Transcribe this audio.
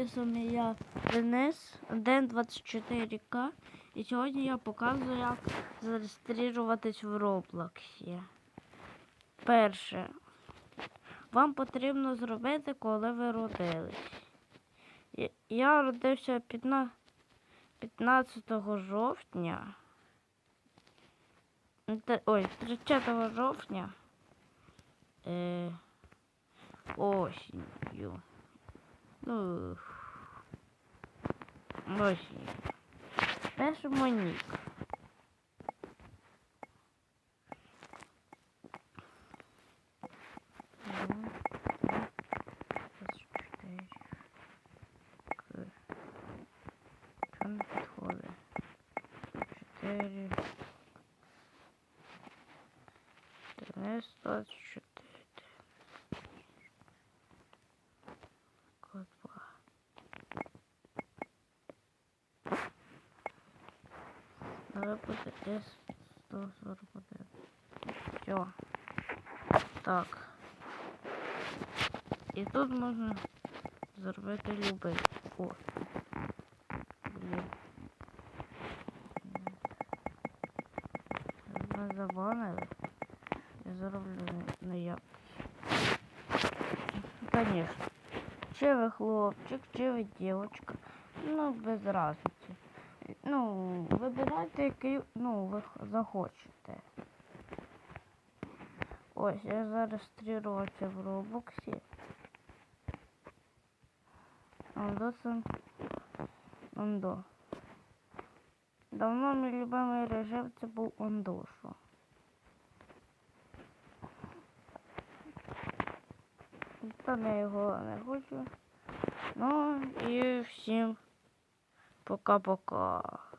З я Денис, Ден 24К. І сьогодні я показую, як зареєструватись в Роблоксі. Перше. Вам потрібно зробити, коли ви родились. Я- родився 15 15 жовтня. Ой, 30 жовтня. Е, осінню. Ну. Ось. Перший мой нік. Четыре. Тринадцать, двадцать четыре. Давай буде С-141. Все. Так. І тут можна зробити любий. О. Блін. Ми забанили. Я зроблю не, не я. Конечно. Чи ви хлопчик, чи ви дівчинка. Ну, без разниці. Ну, вибирайте, який ну, ви захочете. Ось, я зареєструвався в Робоксі. Це... Ондо. Давно мій любимий режим це був Ондошу. Там я його не хочу. Ну і всім пока-пока.